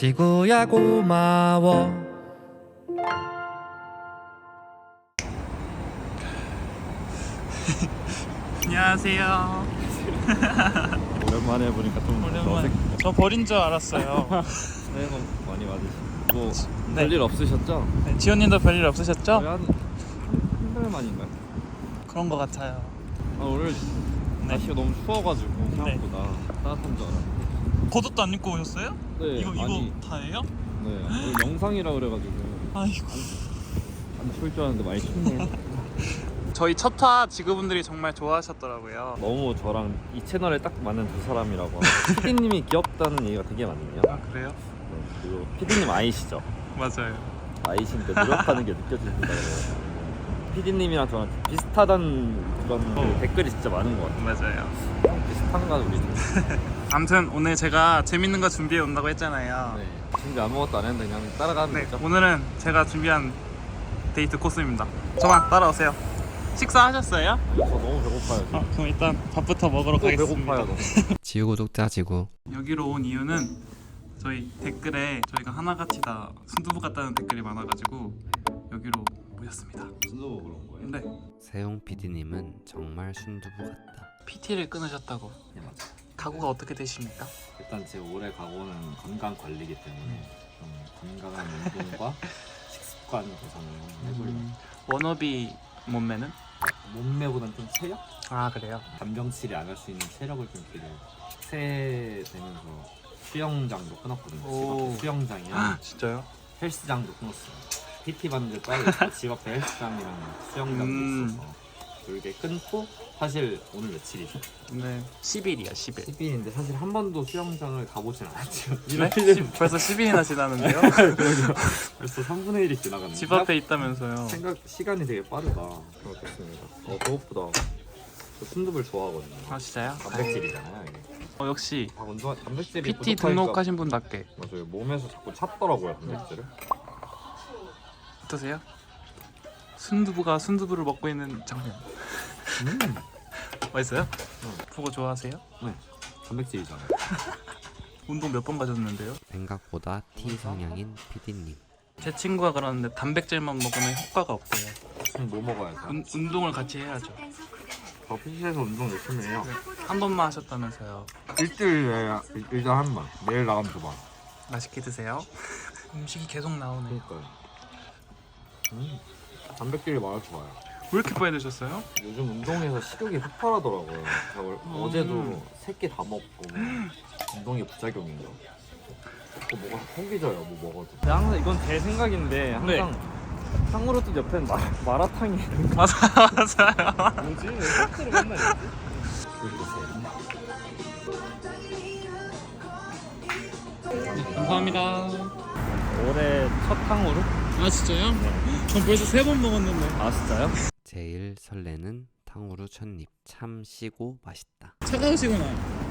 지구야 고마워 안녕하세요. 오랜만에 보니까 좀 오랜만에. 어색. 저 버린 줄 알았어요. 새해 복 많이 받으시고 뭐 네. 별일 없으셨죠? 네, 지원님도 별일 없으셨죠? 거의 한한 달 만인가요? 그런 것 같아요. 아, 오늘 날씨가 너무 추워가지고 네. 생각보다 따뜻한 줄 알았는데 겉옷도 안 입고 오셨어요? 네, 이거 이거 아니, 다예요? 네 영상이라 그래가지고 아이고. 안 추울 줄 알았는데 많이 춥네요 저희 첫화 지구분들이 정말 좋아하셨더라고요. 너무 저랑 이 채널에 딱 맞는 두 사람이라고 피디님이 귀엽다는 얘기가 되게 많네요 아 그래요? 네, 그리고 피디님 아이시죠? 맞아요. 아이신데 노력하는 게 느껴집니다 그래요 피디님이랑 저랑 비슷하다는 그런 그 어. 댓글이 진짜 많은 것 같아요 맞아요. 비슷한가 우리 아무튼 오늘 제가 재밌는 거 준비해 온다고 했잖아요. 네. 준비 아무것도 안 했는데 그냥 따라가면 네, 되죠? 오늘은 제가 준비한 데이트 코스입니다. 저만 따라오세요. 식사하셨어요? 저 너무 배고파요 지금 어, 그럼 일단 밥부터 먹으러 또 가겠습니다. 배고파요 너무 구독자 지구 여기로 온 이유는 저희 댓글에 저희가 하나같이 다 순두부 같다는 댓글이 많아가지고 여기로 모였습니다. 순두부 그런 거예요? 근데 세용 PD님은 정말 순두부 같다 PT를 끊으셨다고 네 맞아요 각오가 어떻게 되십니까? 일단 제 올해 각오는 건강 관리기 때문에 좀 건강한 운동과 식습관 개선을 해보려고 음, 워너비 몸매는? 몸매보단 좀 체력? 아 그래요? 단병치레 안 할 수 있는 체력을 좀 기르 새해 되면서 수영장도 끊었거든요 집 오. 앞에 수영장이랑 아 진짜요? 헬스장도 끊었어요 PT 받는데 따로 있고 집 앞에 헬스장이랑 수영장도 음. 있어서 이렇게 끊고 사실 오늘 며칠이죠? 네. 10일이야 10일. 10일인데 사실 한 번도 수영장을 가보진 않았죠. 네? 십- 벌써 10일이나 지났는데요? 벌써 3분의 1이 지나갔네 집 앞에 있다면서요. 생각 시간이 되게 빠르다. 그렇겠습니다. 어 배고프다 저 순두부를 좋아하거든요. 아 진짜요? 단백질이잖아요 이게. 어, 역시 아 운동 단백질이 PT 부족하니까- 등록하신 분답게. 맞아요. 몸에서 자꾸 찾더라고요 단백질을. 어떠세요? 순두부가 순두부를 먹고 있는 장면 음. 맛있어요? 응. 그거 좋아하세요? 단백질이잖아요. 운동 몇 번 가졌는데요? 생각보다 T 성향인 PD님. 제 친구가 그러는데 단백질만 먹으면 효과가 없대요. 그럼 뭐 먹어야 돼? 운, 운동을 같이 해야죠. 저 PC에서 운동 열심히 해요. 한 번만 하셨다면서요. 일주일에 일단 한 번. 매일 나가면 두 번. 맛있게 드세요. 음식이 계속 나오네요 그러니까요. 음. 단백질이 많아서 좋아요 왜 이렇게 빨리 드셨어요? 요즘 운동해서 식욕이 폭발하더라고요. 저 어- 음. 어제도 세 끼 다 먹고 운동이 부작용인가? 또 뭐가 생기져요, 뭐 먹어도. 근데 항상 이건 제 생각인데 항상 탕후루도 옆엔 마, 마라탕이 맞아 맞아요 뭐지? 왜 소스를 맨날 있지? 감사합니다 올해 첫 탕후루? 아 진짜요? 전 벌써 세 번 먹었는데 아 진짜요? 제일 설레는 탕후루 첫입 참 시고 맛있다 차가우시구나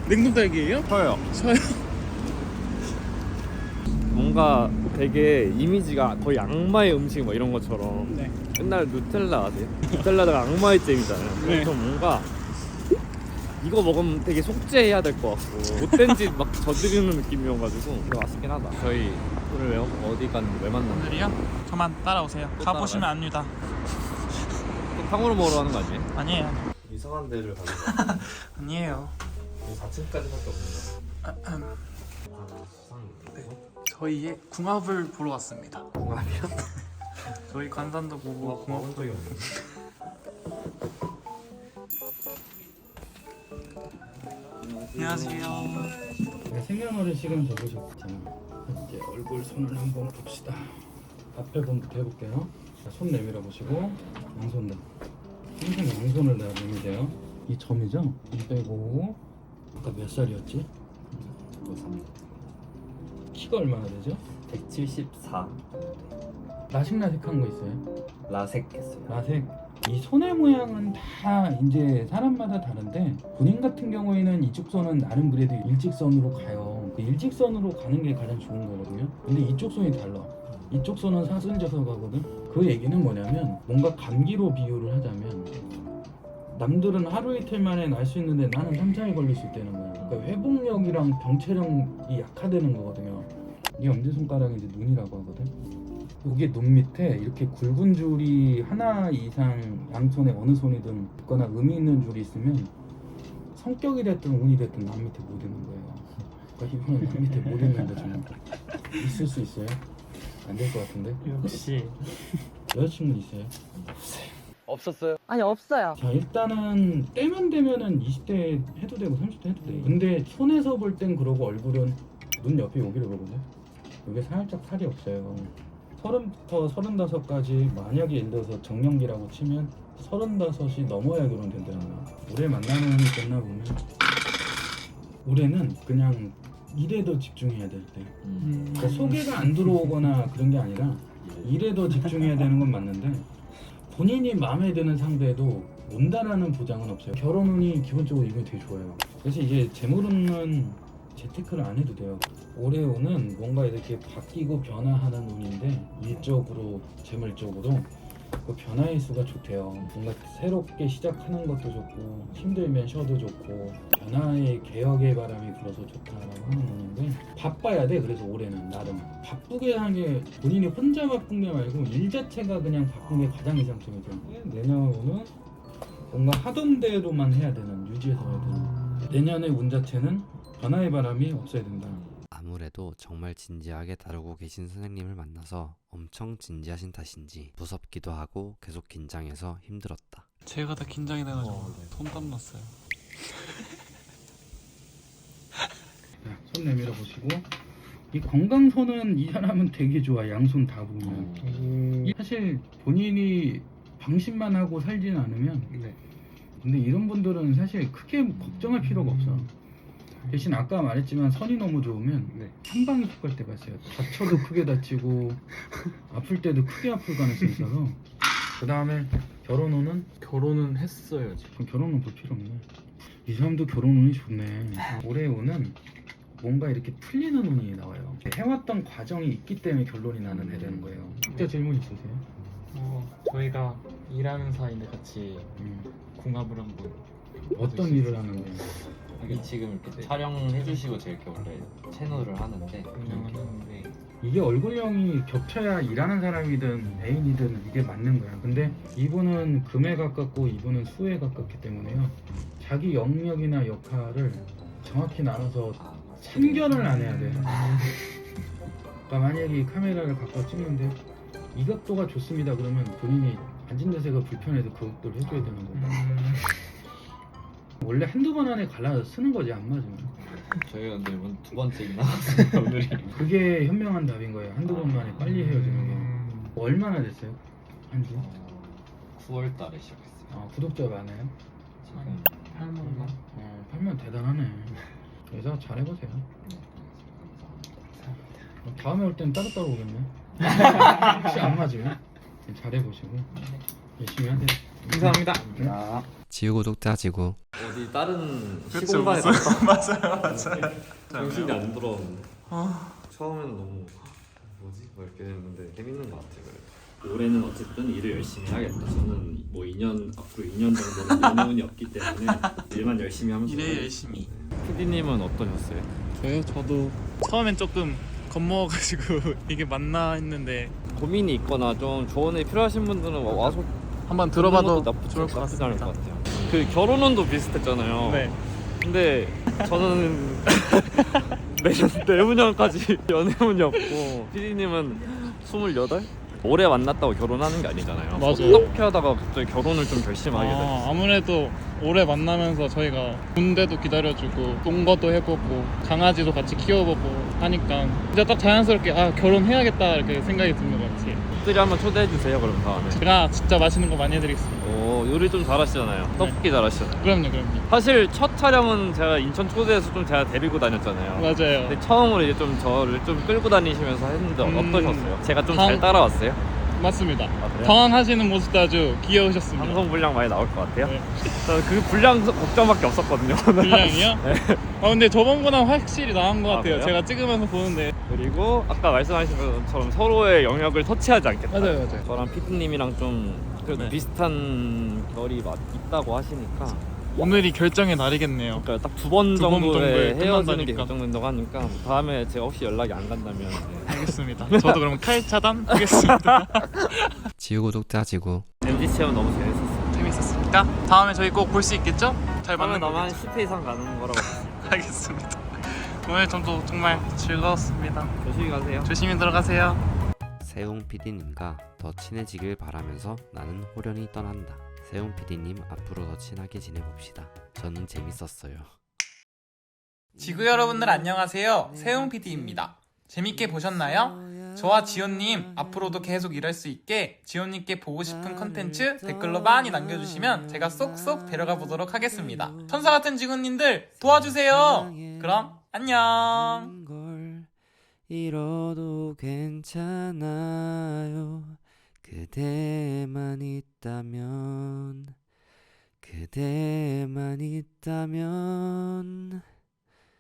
냉동 딸기예요? 저요. 저요 뭔가 되게 이미지가 거의 악마의 음식 뭐 이런 것처럼 네 옛날 누텔라 아세요? 누텔라가 악마의 잼이잖아요. 네. 그래서 뭔가 이거 먹으면 되게 속죄해야 될 것 같고 못된 짓 막 저지르는 느낌이어가지고 되게 맛있긴 하다. 저희 오늘 왜 어디 가는 왜 만났나요? 오늘이요? 저만 따라오세요 또 가보시면? 압니다 또 탕후루 먹으러 가는 거 아니에요? 아니에요 이상한 데를 가는 거 아니에요 4층까지밖에 없는. 거. 네. 저희의 궁합을 보러 왔습니다 궁합이요? 저희 관산도 보고 궁합 적이 없는데. 안녕하세요 네, 생년월일 시간 적으셨잖아. 이제 얼굴 손을 한번 봅시다. 앞에 번부터 해볼게요. 자, 손 내밀어 보시고 양손 내. 항상 양손을 내밀면 돼요. 이 점이죠? 이 빼고 아까 몇 살이었지? 키가 얼마나 되죠? 174 라식라식한 거 있어요? 라섹 했어요. 라섹. 이 손의 모양은 다 이제 사람마다 다른데 본인 같은 경우에는 이쪽 손은 나름 그래도 일직선으로 가요. 그 일직선으로 가는 게 가장 좋은 거거든요. 근데 이쪽 손이 달라. 이쪽 손은 사슬져서 가거든. 그 얘기는 뭐냐면 뭔가 감기로 비유를 하자면 남들은 하루 이틀 만에 날 수 있는데 나는 3, 4일 걸릴 수 있다는 거야. 그러니까 회복력이랑 병체력이 약화되는 거거든요. 이 엄지손가락이 이제 눈이라고 하거든. 여기 눈 밑에 이렇게 굵은 줄이 하나 이상 양손에 어느 손이든 있거나 의미 있는 줄이 있으면 성격이 됐든 운이 됐든 남 밑에 못 있는 거예요. 그러니까 이분은 남 밑에 못 있는데 좀 있을 수 있어요? 안 될 것 같은데? 역시 여자친구 있어요? 없었어요. 아니 없어요. 자 일단은 때면 되면은 20대 해도 되고 30대 해도 돼. 근데 손에서 볼 땐 그러고 얼굴은 눈 옆에 여기를 보거든요. 여기 살짝 살이 없어요. 서른부터 서른다섯까지 만약에 예를 들어서 정년기라고 치면 서른다섯이 넘어야 결혼된다는 거야. 올해 만나는 끝나보면 올해는 그냥 일에 더 집중해야 될 때. 그러니까 소개가 안 들어오거나 그런 게 아니라 일에 더 집중해야 되는 건 맞는데 본인이 마음에 드는 상대도 온다라는 보장은 없어요. 결혼운이 기본적으로 이건 되게 좋아요. 그래서 이제 재물운은 재테크를 안 해도 돼요. 올해 운은 뭔가 이렇게 바뀌고 변화하는 운인데 일적으로 재물적으로 그 변화의 수가 좋대요. 뭔가 새롭게 시작하는 것도 좋고 힘들면 쉬어도 좋고 변화의 개혁의 바람이 불어서 좋다라고 하는 운인데 바빠야 돼. 그래서 올해는 나름 바쁘게 하는 게 본인이 혼자 바쁜 게 말고 일 자체가 그냥 바쁜 게 가장 이상적이죠. 내년은 뭔가 하던 대로만 해야 되는 유지해서 해야 되는 내년의 운 자체는 변화의 바람이 없어야 된다. 아무래도 정말 진지하게 다루고 계신 선생님을 만나서 엄청 진지하신 탓인지 무섭기도 하고 계속 긴장해서 힘들었다. 제가 다 긴장이 돼가지고 어, 네. 손땀 났어요. 자, 손 내밀어 보시고 이 건강손은 이 사람은 되게 좋아. 양손 다 보면. 이- 사실 본인이 방심만 하고 살지는 않으면 네. 근데 이런 분들은 사실 크게 걱정할 필요가 없어. 대신 아까 말했지만 선이 너무 좋으면 네. 한 방에 훅갈 때가 있어요. 다쳐도 크게 다치고 아플 때도 크게 아플 가능성이 있어서 그 다음에 결혼운은 결혼은 했어요 지금. 그럼 결혼은 볼 필요 없네. 이 사람도 결혼운이 좋네. 올해 운은 뭔가 이렇게 풀리는 운이 나와요. 해왔던 과정이 있기 때문에 결론이 나는 해 되는 거예요. 진짜 질문 있으세요? 어, 저희가 일하는 사이인데 같이 음, 궁합을 한번 어떤 일을 하는데? 이게 지금 이렇게 촬영해 주시고 제가 이렇게 원래 채널을 하는데 운영하는데 이게 얼굴형이 겹쳐야 일하는 사람이든 애인이든 이게 맞는 거야. 근데 이분은 금에 가깝고 이분은 수에 가깝기 때문에요. 자기 영역이나 역할을 정확히 나눠서 아, 참견을 안 해야 돼. 그러니까 만약에 이 카메라를 갖고 찍는데 이 각도가 좋습니다. 그러면 본인이 앉은 자세가 불편해도 그 각도를 해줘야 되는 거고 원래 한두 번 안에 갈라 쓰는 거지 안 맞으면. 저희가 근데 이번 두 번째 나왔어요 오늘이. 그게 현명한 답인 거예요. 한두 번 만에 빨리 헤어지는 게. 얼마나 됐어요? 한지? 어, 9월 달에 시작했어요. 아, 구독자 많아요? 지금. 8만원 어, 팔면 대단하네. 그래서 잘해보세요. 네, 어, 다음에 올 때는 따로따로 오겠네 혹시 안 맞으면? 잘해보시고. 열심히 하세요. 감사합니다. 지우 구독자 지구 어디 다른 그쵸, 시공간에 맞아요. 갔다 맞아요, 맞아요. 정신이 안 돌아오는데 아. 처음에는 너무 뭐지? 막 이렇게 했는데 재밌는 것 같아요 그래도 올해는 어쨌든 일을 열심히 해야겠다 저는 뭐 2년 앞으로 2년 정도는 연애운이 없기 때문에 일만 열심히 하면서 일에 살아야겠다. 열심히. PD님은 어떠셨어요? 저요? 저도 처음엔 조금 겁먹어가지고 이게 맞나 했는데 고민이 있거나 좀 조언이 필요하신 분들은 와- 와서 한번 들어봐도 나쁘지, 좋을 것 나쁘지 않을 같습니다. 것 같아요. 그 결혼운도 비슷했잖아요. 네. 근데 저는 내년 내후년까지 연애운이 없고 PD님은 28? 올해 만났다고 결혼하는 게 아니잖아요. 맞아요. 어떻게 하다가 갑자기 결혼을 좀 결심하게 됐어요. 아, 아무래도 오래 만나면서 저희가 군대도 기다려주고 농거도 해보고 강아지도 같이 키워보고 하니까 진짜 딱 자연스럽게 아 결혼해야겠다 이렇게 생각이 드는 것 같아요. 들이 한번 초대해 주세요. 그럼 다음에. 제가 진짜 맛있는 거 많이 해드리겠습니다. 오 요리 좀 잘하시잖아요. 떡볶이 잘하시잖아요. 그럼요, 그럼요. 사실 첫 촬영은 제가 인천 초대해서 좀 제가 데리고 다녔잖아요. 맞아요. 근데 처음으로 이제 좀 저를 좀 끌고 다니시면서 했는데 음. 어떠셨어요? 제가 좀잘 방- 따라왔어요? 맞습니다. 아, 그래요? 당황하시는 모습도 아주 귀여우셨습니다. 방송 분량 많이 나올 것 같아요. 네. 저는 그 분량 걱정밖에 없었거든요. 분량이요? 아 근데 저번보다 확실히 나은 것 네. 아, 같아요. 그래요? 제가 찍으면서 보는데. 그리고 아까 말씀하신 것처럼 서로의 영역을 터치하지 않겠다. 맞아요, 맞아요. 저랑 피디님이랑 좀 그래도 네. 비슷한 결이 맞- 있다고 하시니까 오늘이 결정의 날이겠네요. 그러니까 딱 두 번 두번 정도에 정도에 헤어지는 게 끝난다니까. 결정된다고 하니까 다음에 제가 혹시 연락이 안 간다면 네. 알겠습니다. 저도 그럼 칼 차단 하겠습니다. 지우 구독자 지구 MG 체험 너무 재밌었어요. 재밌었습니까? 다음에 저희 꼭 볼 수 있겠죠? 잘 다음에 맞는 나만 거겠죠? 10회 이상 가는 거라고 알겠습니다. 오늘 점도 정말 즐거웠습니다. 조심히 가세요. 조심히 들어가세요. 세웅 PD님과 더 친해지길 바라면서 나는 호련히 떠난다. 세웅 PD님 앞으로 더 친하게 지내봅시다. 저는 재밌었어요. 지구 여러분들 안녕하세요. 세용 PD입니다. 재밌게 보셨나요? 저와 지원님 앞으로도 계속 일할 수 있게 지원님께 보고 싶은 컨텐츠 댓글로 많이 남겨주시면 제가 쏙쏙 데려가 보도록 하겠습니다. 천사 같은 직원님들 도와주세요. 그럼 안녕. 걸 잃어도 괜찮아요. 그대만 있다면 그대만 있다면